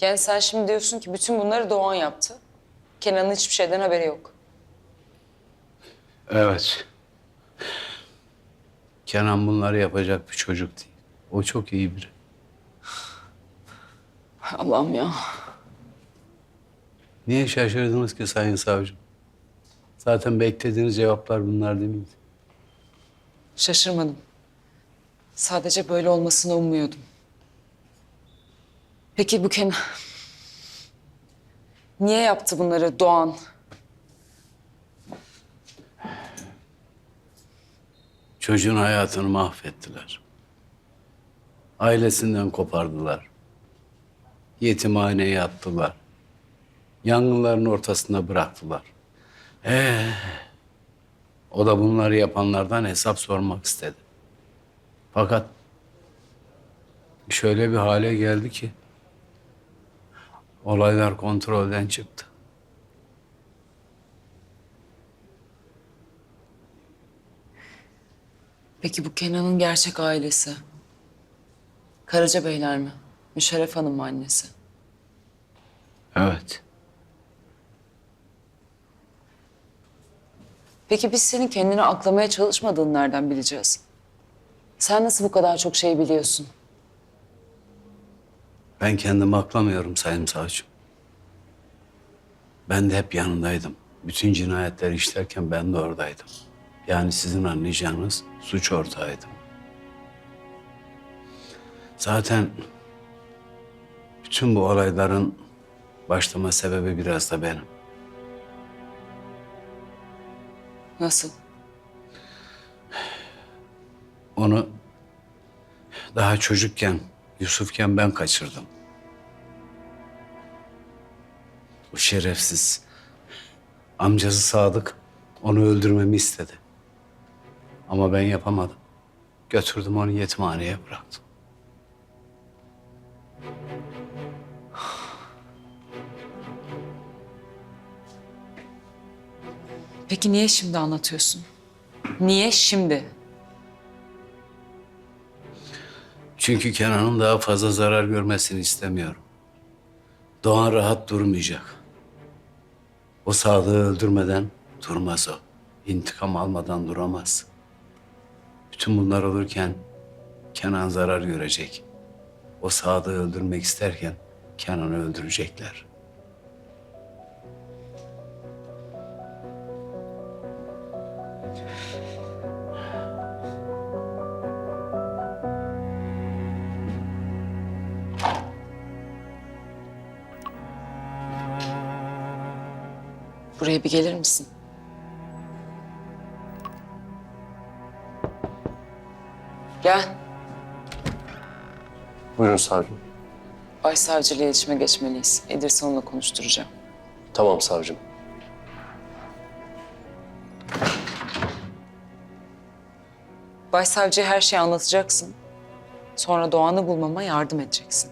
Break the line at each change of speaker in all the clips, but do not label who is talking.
Yani sen şimdi diyorsun ki bütün bunları Doğan yaptı. Kenan'ın hiçbir şeyden haberi yok.
Evet. Kenan bunları yapacak bir çocuk değil. O çok iyi biri.
Allah'ım ya.
Niye şaşırdınız ki Sayın Savcım? Zaten beklediğiniz cevaplar bunlar değil miydi?
Şaşırmadım. Sadece böyle olmasını ummuyordum. Peki bu Kenan... Niye yaptı bunları Doğan?
Çocuğun hayatını mahvettiler. Ailesinden kopardılar. Yetimhaneye attılar. Yangınların ortasında bıraktılar. Ee, o da bunları yapanlardan hesap sormak istedi. Fakat şöyle bir hale geldi ki olaylar kontrolden çıktı.
Peki bu Kenan'ın gerçek ailesi? Karaca Beyler mi? Müşerref Hanım mı annesi?
Evet.
Peki biz senin kendini aklamaya çalışmadığını nereden bileceğiz? Sen nasıl bu kadar çok şey biliyorsun?
Ben kendimi aklamıyorum Sayın Savcım. Ben de hep yanındaydım. Bütün cinayetleri işlerken ben de oradaydım. Yani sizin anlayacağınız suç ortağıydım. Zaten bütün bu olayların başlama sebebi biraz da benim.
Nasıl?
Onu daha çocukken, Yusufken ben kaçırdım. O şerefsiz amcası Sadık onu öldürmemi istedi. Ama ben yapamadım. Götürdüm onu yetimhaneye bıraktım.
Peki niye şimdi anlatıyorsun? Niye şimdi?
Çünkü Kenan'ın daha fazla zarar görmesini istemiyorum. Doğan rahat durmayacak. O Sadık'ı öldürmeden durmaz o. İntikam almadan duramaz. Bütün bunlar olurken Kenan zarar görecek. O Sadık'ı öldürmek isterken Kenan'ı öldürecekler.
Buraya bir gelir misin? Gel.
Buyurun savcım.
Başsavcıyla iletişime geçmeliyiz. İdris onunla konuşturacağım.
Tamam savcım.
Başsavcıya her şeyi anlatacaksın. Sonra Doğan'ı bulmama yardım edeceksin.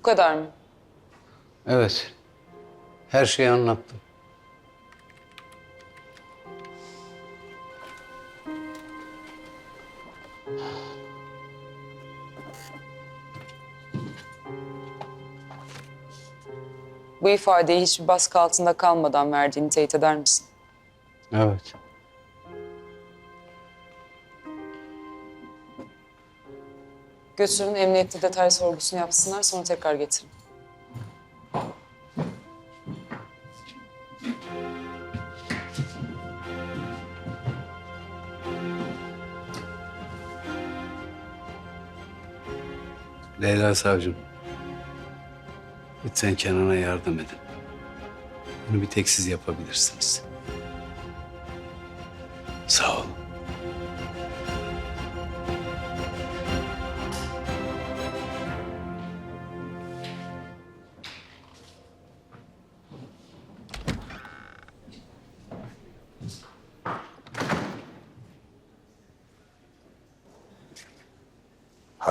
Bu kadar mı?
Evet. Her şeyi anlattım.
Bu ifadeyi hiçbir baskı altında kalmadan verdiğini teyit eder misin?
Evet.
Götürün emniyette detay sorgusunu yapsınlar sonra tekrar getirin.
Leyla Savcım. Lütfen Kenan'a yardım edin. Bunu bir tek siz yapabilirsiniz.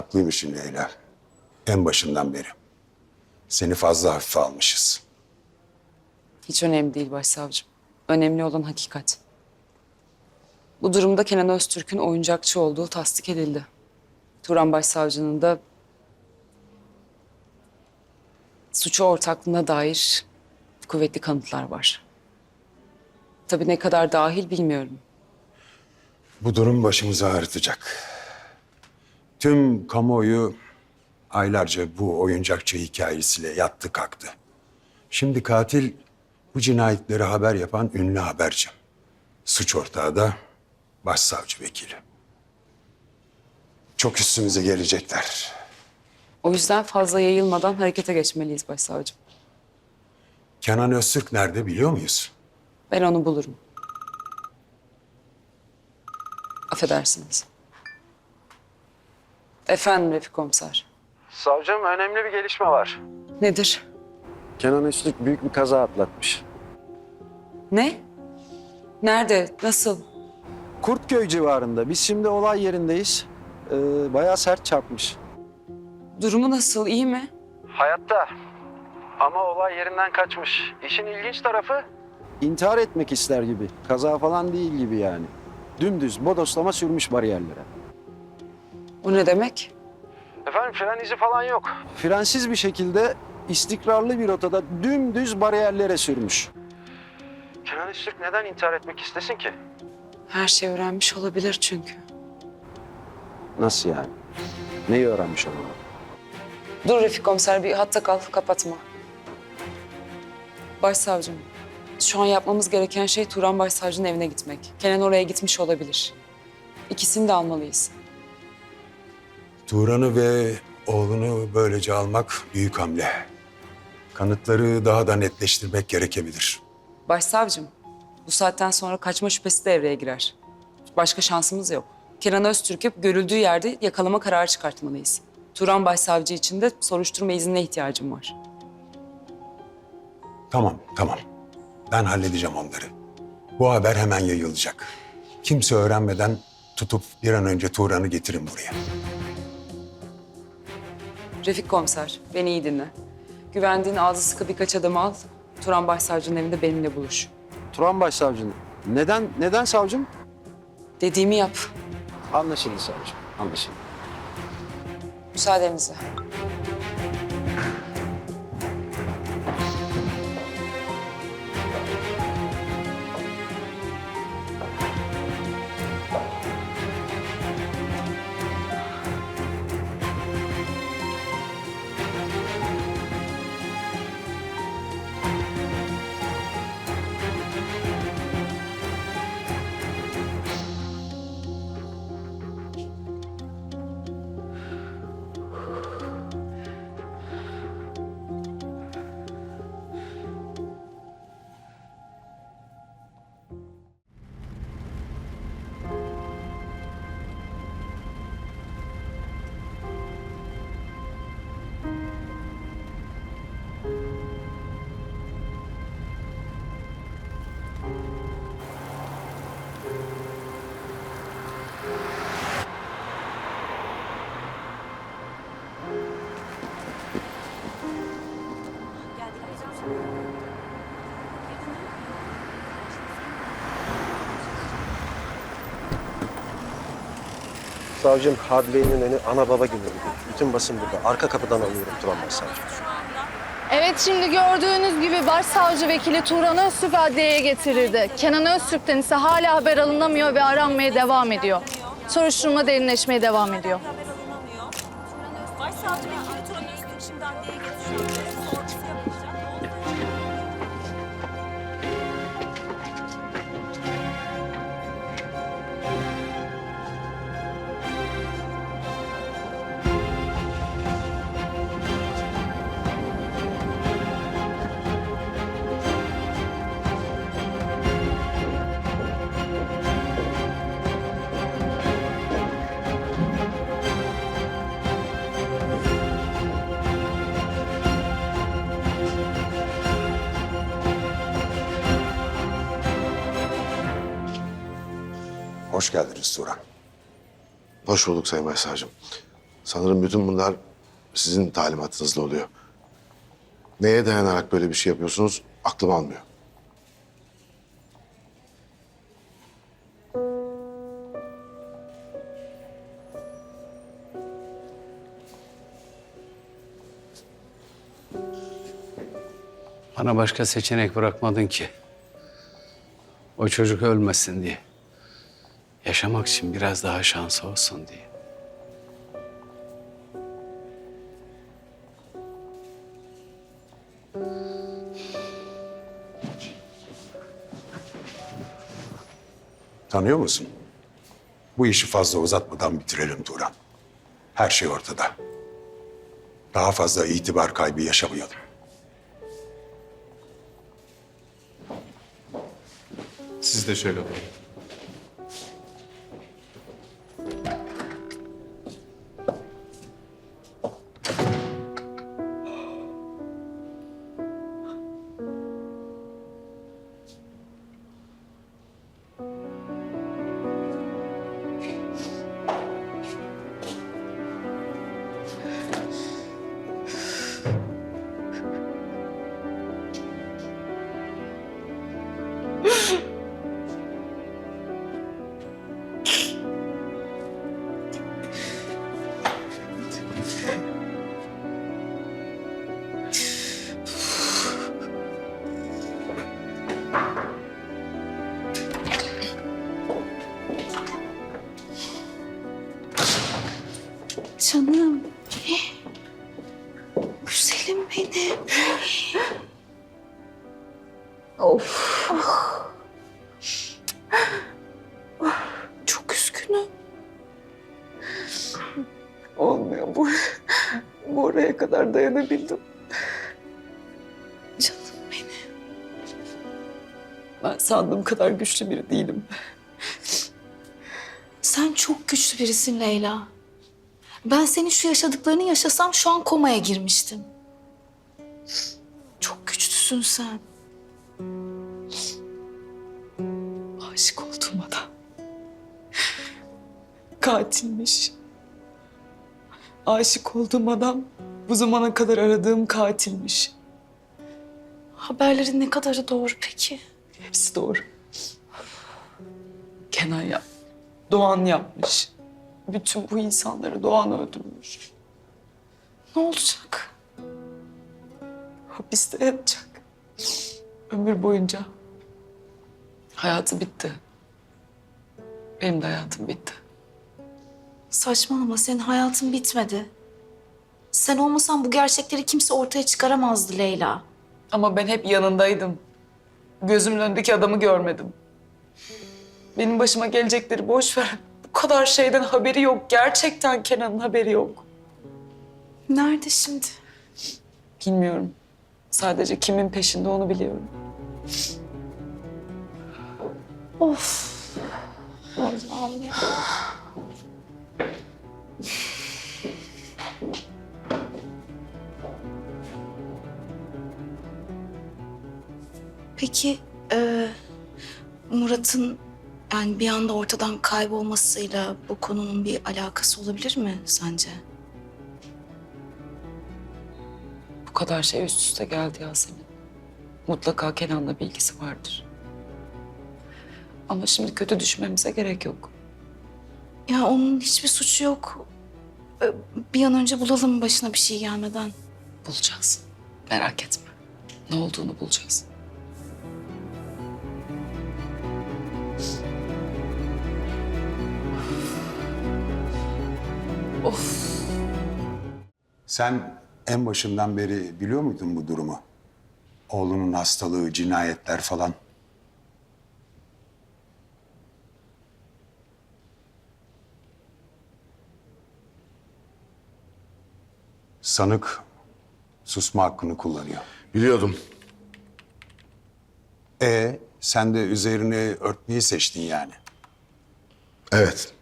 Haklıymışsın Leyla. En başından beri. Seni fazla hafife almışız.
Hiç önemli değil başsavcım. Önemli olan hakikat. Bu durumda Kenan Öztürk'ün oyuncakçı olduğu tasdik edildi. Turan Başsavcı'nın da suçu ortaklığına dair kuvvetli kanıtlar var. Tabii ne kadar dahil bilmiyorum.
Bu durum başımızı ağrıtacak. Tüm kamuoyu aylarca bu oyuncakçı hikayesiyle yattı kalktı. Şimdi katil bu cinayetleri haber yapan ünlü haberci. Suç ortağı da başsavcı vekili. Çok üstümüze gelecekler.
O yüzden fazla yayılmadan harekete geçmeliyiz başsavcım.
Kenan Öztürk nerede biliyor muyuz?
Ben onu bulurum. Affedersiniz. Efendim Refik Komiser.
Savcım önemli bir gelişme var.
Nedir?
Kenan Üstlük büyük bir kaza atlatmış.
Ne? Nerede? Nasıl?
Kurtköy civarında. Biz şimdi olay yerindeyiz. Ee, bayağı sert çarpmış.
Durumu nasıl? İyi mi?
Hayatta. Ama olay yerinden kaçmış. İşin ilginç tarafı? İntihar etmek ister gibi. Kaza falan değil gibi yani. Dümdüz bodoslama sürmüş bariyerlere.
O ne demek?
Efendim fren izi falan yok. Frensiz bir şekilde istikrarlı bir rotada dümdüz bariyerlere sürmüş. Kenan Üstlük neden intihar etmek istesin ki?
Her şey öğrenmiş olabilir çünkü.
Nasıl yani? Neyi öğrenmiş olmalı?
Dur Refik Komiser bir hatta kal, kapatma. Başsavcım, şu an yapmamız gereken şey Turan Başsavcı'nın evine gitmek. Kenan oraya gitmiş olabilir. İkisini de almalıyız.
Turan'ı ve oğlunu böylece almak büyük hamle. Kanıtları daha da netleştirmek gerekebilir.
Başsavcım, bu saatten sonra kaçma şüphesi de devreye girer. Başka şansımız yok. Kenan Öztürk'ü görüldüğü yerde yakalama kararı çıkartmalıyız. Turan Başsavcı için de soruşturma iznine ihtiyacım var.
Tamam, tamam. Ben halledeceğim onları. Bu haber hemen yayılacak. Kimse öğrenmeden tutup bir an önce Turan'ı getirin buraya.
Refik Komiser, beni iyi dinle. Güvendiğin ağzı sıkı birkaç adamı al. Turan Başsavcı'nın evinde benimle buluş.
Turan Başsavcının. Neden, neden savcım?
Dediğimi yap.
Anlaşıldı savcım, anlaşıldı.
Müsaadenizle.
Savcım Hadley'nin önü ana baba günü. Bütün basın burada. Arka kapıdan alıyorum Turan Başsavcı.
Evet şimdi gördüğünüz gibi başsavcı vekili Turan Öztürk adliyeye getirildi. Kenan Öztürk'ten ise hala haber alınamıyor ve aranmaya devam ediyor. Soruşturma derinleşmeye devam ediyor.
Başsavcı vekili Turan Öztürk şimdi adliyeye getiriyor.
Hoş geldiniz Turan.
Hoş bulduk Sayın Başsavcım. Sanırım bütün bunlar sizin talimatınızla oluyor. Neye dayanarak böyle bir şey yapıyorsunuz aklım almıyor.
Bana başka seçenek bırakmadın ki. O çocuk ölmesin diye. Yaşamak için biraz daha şansı olsun diye.
Tanıyor musun? Bu işi fazla uzatmadan bitirelim Turan. Her şey ortada. Daha fazla itibar kaybı yaşamayalım.
Siz de şöyle olun.
Canım. Güzelim benim. Of. Çok üzgünüm.
Olmuyor bu. Bu oraya kadar dayanabildim.
Canım benim.
Ben sandığım kadar güçlü biri değilim.
Sen çok güçlü birisin Leyla. Ben senin şu yaşadıklarını yaşasam şu an komaya girmiştim. Çok güçlüsün sen.
Aşık olduğum adam. Katilmiş. Aşık olduğum adam bu zamana kadar aradığım katilmiş.
Haberlerin ne kadarı doğru peki?
Hepsi doğru. Kenan yap. Doğan yapmış. Bütün bu insanları Doğan öldürmüş.
Ne olacak?
Hapiste yatacak. Ömür boyunca. Hayatı bitti. Benim de hayatım bitti.
Saçmalama senin hayatın bitmedi. Sen olmasan bu gerçekleri kimse ortaya çıkaramazdı Leyla.
Ama ben hep yanındaydım. Gözümün önündeki adamı görmedim. Benim başıma gelecekleri boş ver. Bu kadar şeyden haberi yok. Gerçekten Kenan'ın haberi yok.
Nerede şimdi?
Bilmiyorum. Sadece kimin peşinde onu biliyorum.
Of. Allah'ım ya. Peki e, Murat'ın yani bir anda ortadan kaybolmasıyla bu konunun bir alakası olabilir mi sence?
Bu kadar şey üst üste geldi Yasemin. Mutlaka Kenan'la bilgisi vardır. Ama şimdi kötü düşünmemize gerek yok.
Ya onun hiçbir suçu yok. E, Bir an önce bulalım başına bir şey gelmeden.
Bulacağız. Merak etme. Ne olduğunu bulacağız. Of.
Sen en başından beri biliyor muydun bu durumu? Oğlunun hastalığı, cinayetler falan. Sanık susma hakkını kullanıyor.
Biliyordum.
E sen de üzerini örtmeyi seçtin yani.
Evet.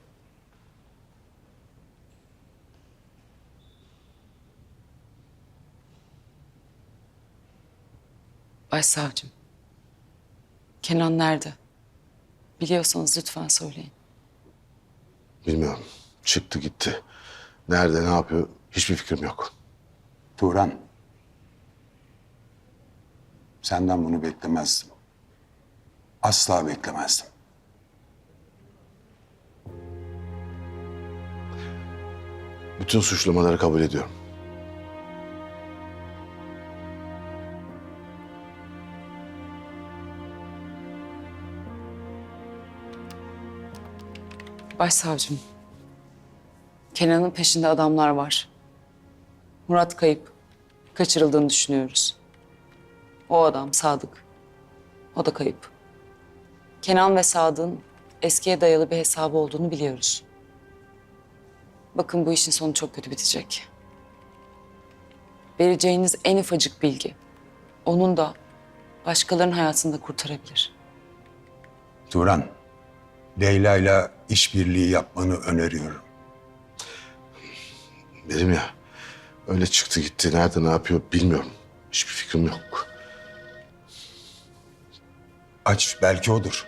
Başsavcım. Kenan nerede? Biliyorsanız lütfen söyleyin.
Bilmiyorum. Çıktı gitti. Nerede ne yapıyor hiçbir fikrim yok.
Turan. Senden bunu beklemezdim. Asla beklemezdim.
Bütün suçlamaları kabul ediyorum.
Başsavcım. Kenan'ın peşinde adamlar var. Murat kayıp. Kaçırıldığını düşünüyoruz. O adam Sadık. O da kayıp. Kenan ve Sadık'ın eskiye dayalı bir hesabı olduğunu biliyoruz. Bakın bu işin sonu çok kötü bitecek. Vereceğiniz en ufacık bilgi onun da başkalarının hayatını da kurtarabilir.
Turan, Leyla ile işbirliği yapmanı öneriyorum.
Dedim ya öyle çıktı gitti. Nerede ne yapıyor bilmiyorum. Hiçbir fikrim yok.
Aç, belki odur.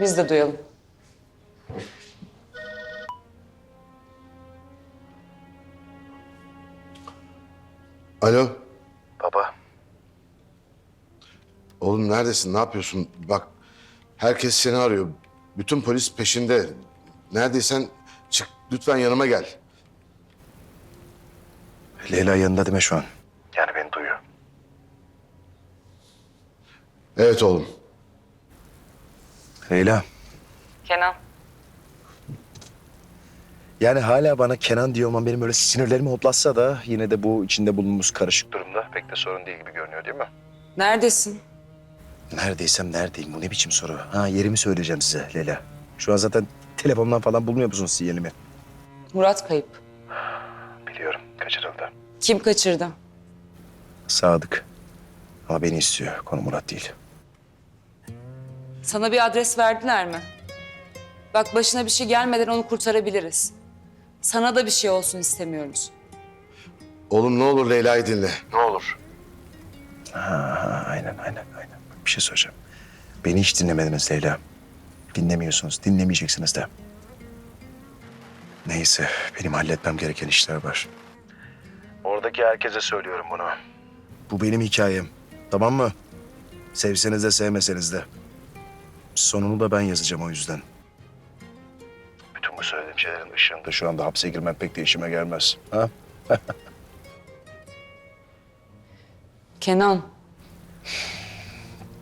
Biz de duyalım.
Alo. Oğlum neredesin? Ne yapıyorsun? Bak herkes seni arıyor. Bütün polis peşinde. Neredeysen çık lütfen yanıma gel.
Leyla yanında deme şu an. Yani beni duyuyor.
Evet oğlum.
Leyla.
Kenan.
Yani hala bana Kenan diyor ama benim böyle sinirlerimi hoplatsa da yine de bu içinde bulunduğumuz karışık durumda pek de sorun değil gibi görünüyor değil mi?
Neredesin?
Neredeysem neredeyim bu ne biçim soru? Ha yerimi söyleyeceğim size Leyla. Şu an zaten telefondan falan bulmuyor musunuz sinyalimi?
Murat kayıp.
Biliyorum kaçırıldı.
Kim kaçırdı?
Sadık. Ama beni istiyor. Konu Murat değil.
Sana bir adres verdiler mi? Bak başına bir şey gelmeden onu kurtarabiliriz. Sana da bir şey olsun istemiyoruz.
Oğlum ne olur Leyla'yı dinle. Ne olur.
Ha, ha, aynen aynen aynen. Bir şey söyleyeceğim. Beni hiç dinlemediniz Leyla. Dinlemiyorsunuz. Dinlemeyeceksiniz de. Neyse benim halletmem gereken işler var. Oradaki herkese söylüyorum bunu. Bu benim hikayem. Tamam mı? Sevseniz de sevmeseniz de. Sonunu da ben yazacağım o yüzden. Bütün bu söylediğim şeylerin ışığında şu anda hapse girmem pek de işime gelmez. Ha?
Kenan,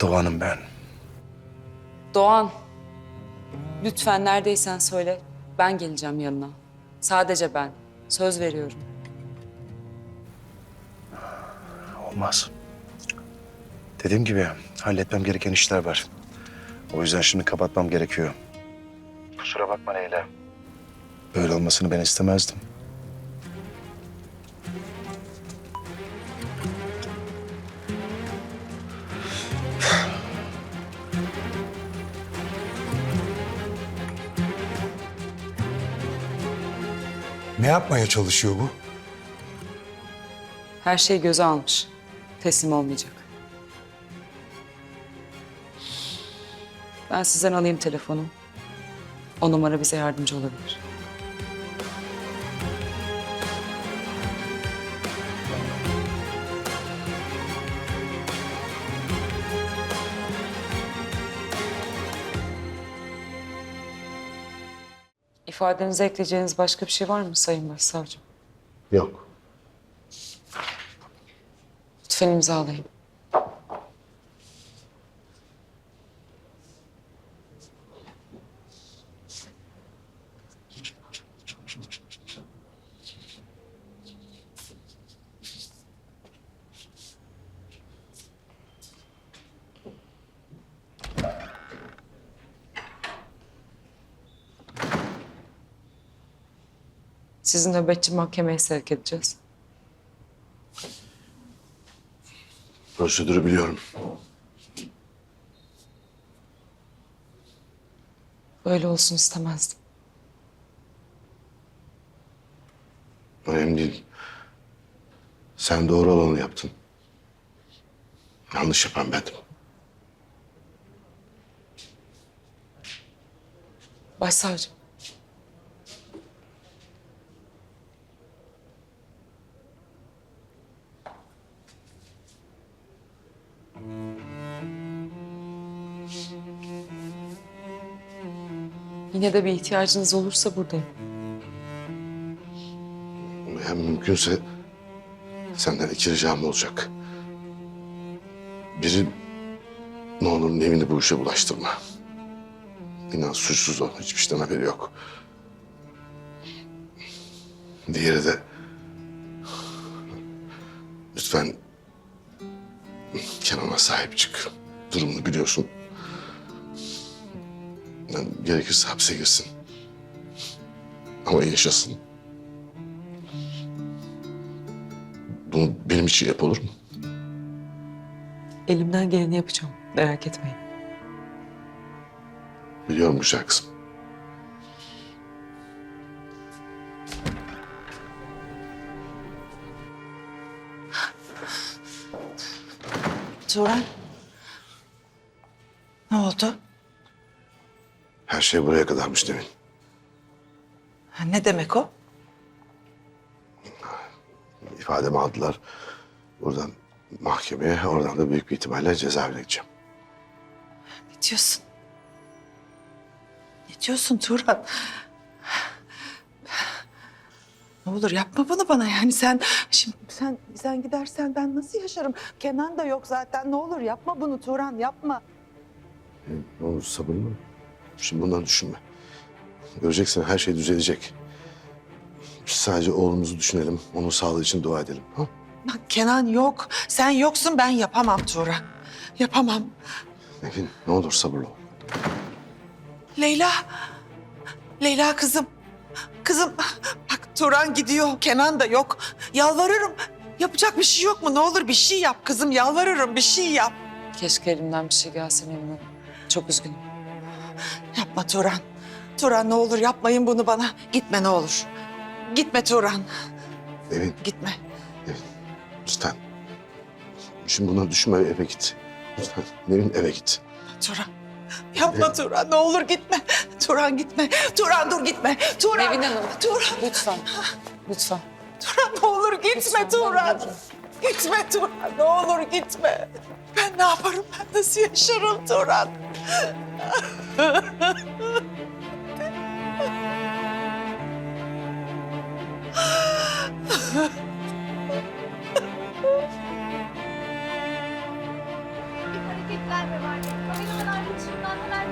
Doğan'ım ben.
Doğan. Lütfen neredeysen söyle. Ben geleceğim yanına. Sadece ben. Söz veriyorum.
Olmaz. Dediğim gibi halletmem gereken işler var. O yüzden şimdi kapatmam gerekiyor. Kusura bakma Leyla. Böyle olmasını ben istemezdim.
Ne yapmaya çalışıyor bu?
Her şeyi göze almış. Teslim olmayacak. Ben sizden alayım telefonu. O numara bize yardımcı olabilir. İfadenize ekleyeceğiniz başka bir şey var mı Sayın Başsavcım?
Yok.
Lütfen imzalayın. Sizi nöbetçi mahkemeye sevk edeceğiz.
Prosedürü biliyorum.
Böyle olsun istemezdim.
Önemli değil. Sen doğru olanı yaptın. Yanlış yapan bendim.
Başsavcım. Yine de bir ihtiyacınız olursa buradayım.
Hem mümkünse senden iki ricam olacak. Biri Ne olur Nevin'i bu işe bulaştırma. İnan suçsuz o. Hiçbir şeyden haberi yok. Diğeri de... Lütfen Kenan'a sahip çık. Durumunu biliyorsun. Yani gerekirse hapse girsin. Ama yaşasın. Bunu benim için yap olur mu?
Elimden geleni yapacağım. Merak etmeyin.
Biliyorum güzel kızım.
Turan. Ne oldu?
Şey buraya kadarmış.
Ha, Ne demek o?
İfademi aldılar. Buradan mahkemeye, oradan da büyük bir ihtimalle cezaevine gideceğim.
Ne diyorsun? Ne diyorsun Turan? Ne olur yapma bunu bana yani sen şimdi sen sen gidersen ben nasıl yaşarım? Kenan da yok zaten. Ne olur yapma bunu Turan yapma.
Ne olur sabırlı ol. Şimdi bundan düşünme. Göreceksin her şey düzelecek. Biz sadece oğlumuzu düşünelim. Onun sağlığı için dua edelim. Ha?
Bak Kenan yok. Sen yoksun ben yapamam Turan. Yapamam.
Nevin ne olur sabırlı ol.
Leyla. Leyla kızım. Kızım bak Turan gidiyor. Kenan da yok. Yalvarırım. Yapacak bir şey yok mu? Ne olur bir şey yap kızım. Yalvarırım bir şey yap.
Keşke elimden bir şey gelse Nevin Hanım. Çok üzgünüm.
Yapma Turan. Turan ne olur yapmayın bunu bana. Gitme ne olur. Gitme Turan.
Nevin
Gitme.
lütfen. Şimdi bunları düşünme eve git. Lütfen Nevin eve git.
Turan. Yapma Turan ne olur gitme. Turan gitme. Turan dur gitme. Turan.
Nevin Hanım.
Turan.
Lütfen. Lütfen.
Turan ne olur gitme
Lütfen,
Turan. Gitme Turan ne olur gitme. Ben ne yaparım ben nasıl yaşarım Turan.
Hareketler de var. Kameradan arkadaşımdan neler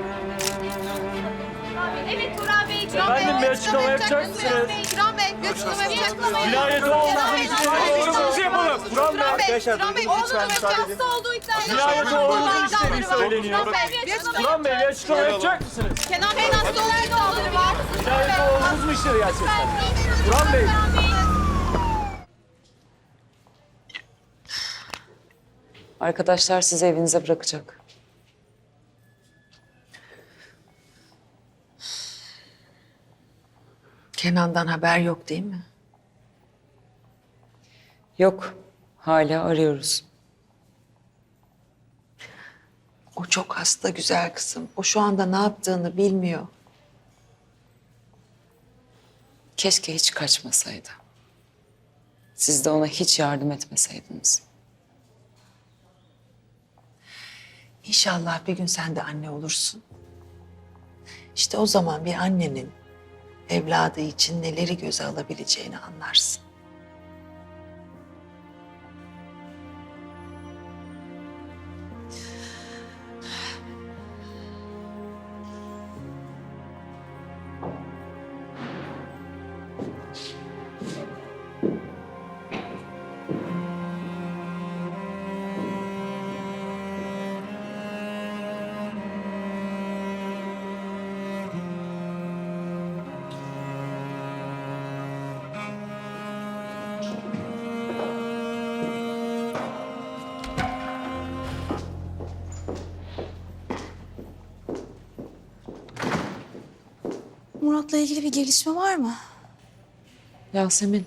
Evet Turan Bey. Turan
Efendim, bir açıklama yapacak mısınız?
Bey
Cinayet olduğunu istediğiniz yapalım. Turan Bey.
Arkadaşlar
Turan Bey
lütfen müsaade
olduğu iddia.
Cinayet olduğunu istediği söyleniyor.
Turan Bey bir açıklama
yapacak mısınız?
Kenan Bey'in hasta olduğu iddiaları var.
Cinayet olduğunuz mu işleri gerçekten? Turan Bey.
Arkadaşlar sizi evinize bırakacak.
Kenan'dan haber yok değil mi?
Yok. Hala arıyoruz.
O çok hasta güzel kızım. O şu anda ne yaptığını bilmiyor.
Keşke hiç kaçmasaydı. Siz de ona hiç yardım etmeseydiniz.
İnşallah bir gün sen de anne olursun. İşte o zaman bir annenin evladı için neleri göze alabileceğini anlarsın.
İlgili bir gelişme var mı?
Yasemin,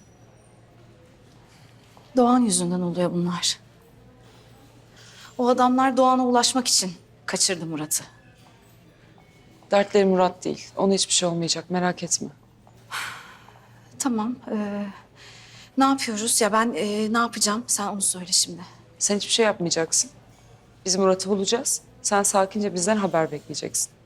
Doğan yüzünden oluyor bunlar. O adamlar Doğan'a ulaşmak için kaçırdı Murat'ı.
dertleri Murat değil. Ona hiçbir şey olmayacak, merak etme.
Tamam. ee, ne yapıyoruz? Ya ben ee, ne yapacağım? Sen onu söyle şimdi.
Sen hiçbir şey yapmayacaksın. Biz Murat'ı bulacağız. Sen sakince bizden haber bekleyeceksin.